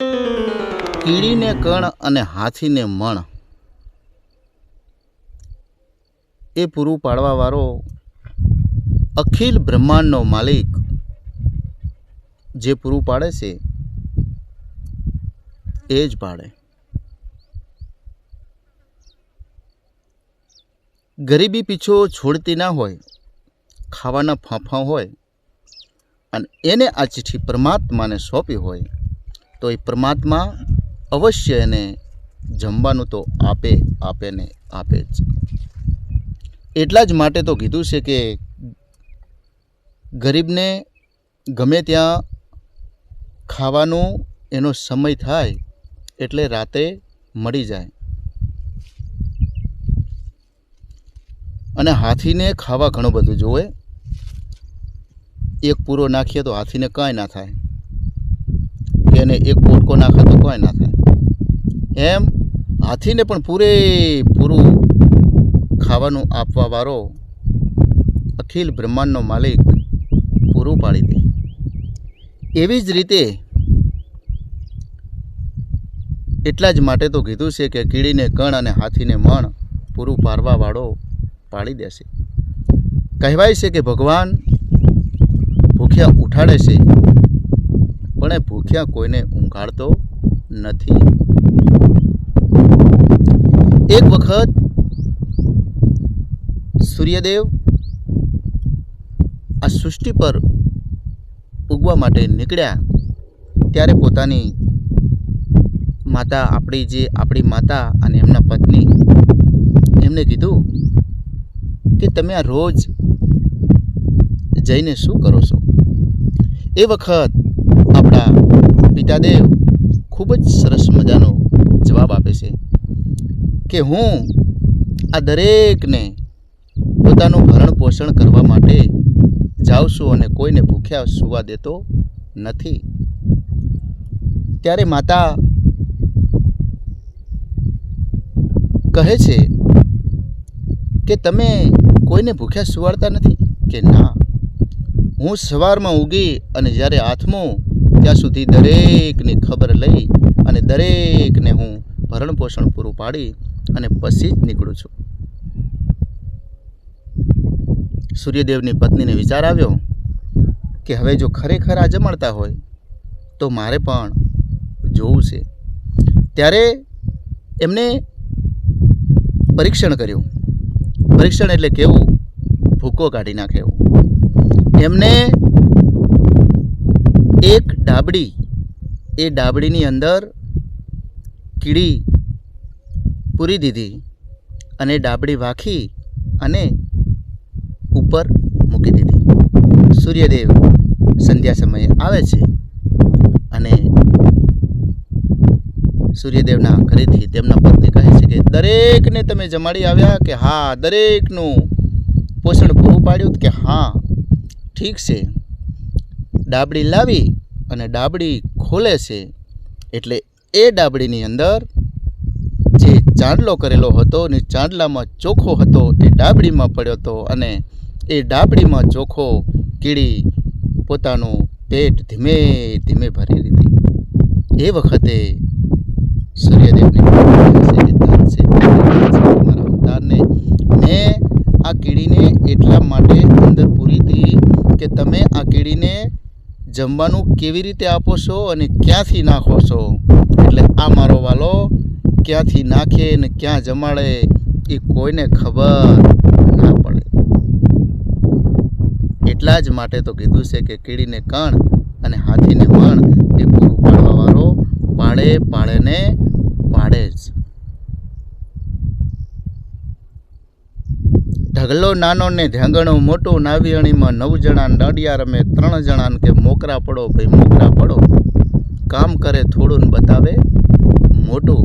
કીડીને કણ અને હાથીને મણ. એ પૂરું પાડવાવાળો અખિલ બ્રહ્માંડનો માલિક જે પૂરું પાડે છે, એ જ પાડે. ગરીબી પીછો છોડતી ના હોય, ખાવાના ફાંફા હોય, અને એને આ ચિઠ્ઠી પરમાત્માને સોંપી હોય તો એ પરમાત્મા અવશ્ય એને જમવાનું તો આપે આપે ને આપે જ. એટલા જ માટે તો કીધું છે કે ગરીબને ગમે ત્યાં ખાવાનું એનો સમય થાય એટલે રાતે મળી જાય. અને હાથીને ખાવા ઘણું બધું જોવે. એક પૂરો નાખીએ તો હાથીને કાંઈ ના થાય. એને એક પોટકો નાખે તો કોઈ ના થાય. એમ હાથીને પણ પૂરેપૂરું ખાવાનું આપવાવાળો અખિલ બ્રહ્માંડનો માલિક પૂરું પાડી દે. એવી જ રીતે એટલા જ માટે તો કીધું છે કે કીડીને કણ અને હાથીને મણ પૂરું પાડવાવાળો પાડી દેશે. કહેવાય છે કે ભગવાન ભૂખ્યા ઉઠાડે છે પણ એ ભૂખ્યા કોઈને ઊંઘાડતો નથી. એક વખત સૂર્યદેવ આ સૃષ્ટિ પર ઉગવા માટે નીકળ્યા, ત્યારે પોતાની માતા આપણી જે આપણી માતા અને એમના પત્ની, એમને કીધું કે તમે આ રોજ જઈને શું કરો છો? એ વખત આપણા પિતાદેવ ખૂબ જ સરસ મજાનો જવાબ આપે છે કે હું આ દરેકને પોતાનું ભરણ પોષણ કરવા માટે જાઉં છું અને કોઈને ભૂખ્યા સુવા દેતો નથી. ત્યારે માતા કહે છે કે તમે કોઈને ભૂખ્યા સુવાડતા નથી? કે ના. હું સવારમાં ઉગી અને જ્યારે આથમું ત્યાં સુધી દરેકની ખબર લઈ અને દરેકને હું ભરણ પોષણ પૂરું પાડી અને પછી જ નીકળું છું. સૂર્યદેવની પત્નીને વિચાર આવ્યો કે હવે જો ખરેખર આ જમાડતા હોય તો મારે પણ જોવું છે. ત્યારે એમને પરીક્ષણ કર્યું. પરીક્ષણ એટલે કેવું? ભૂકો કાઢી નાખે એવું. એમને એક ડાબડી. એ ડાબડીની અંદર કીડી પૂરી દીધી અને ડાબડી વાખી અને ઉપર મૂકી દીધી. સૂર્યદેવ સંધ્યા સમયે આવે છે અને સૂર્યદેવના ઘરેથી તેમના પત્ની કહે છે કે દરેકને તમે જમાડી આવ્યા કે હા, દરેકનું પોષણ પૂરું પાડ્યું કે હા, ઠીક છે. ડાબડી લાવી અને ડાબડી ખોલે છે. એટલે એ ડાબડીની અંદર જે ચાંદલો કરેલો હતો ને ચાંદલામાં ચોખ્ખો હતો એ ડાબડીમાં પડ્યો હતો અને એ ડાબડીમાં ચોખ્ખો કીડી પોતાનું પેટ ધીમે ધીમે ભરી લીધી. એ વખતે સૂર્યદેવને મેં આ કીડીને એટલા માટે અંદર પૂરી હતી કે તમે આ કીડીને જમવાનું કેવી રીતે આપો છો અને ક્યાંથી નાખો છો? એટલે આ મારો વાલો ક્યાંથી નાખે ને ક્યાં જમાડે એ કોઈને ખબર ના પડે. એટલા જ માટે તો કીધું છે કે કીડીને કણ અને હાથીને મણ એ પૂરું પાડવાવાળો પાડે પાડે ને પાડે જ. ઢગલો નાનો ને ધ્યાંગણો મોટો નાવિયણીમાં નવ જણા નડિયા રમે, ત્રણ જણા કે મોકરા પડો ભાઈ મોકરા પડો. કામ કરે થોડું બતાવે, મોટું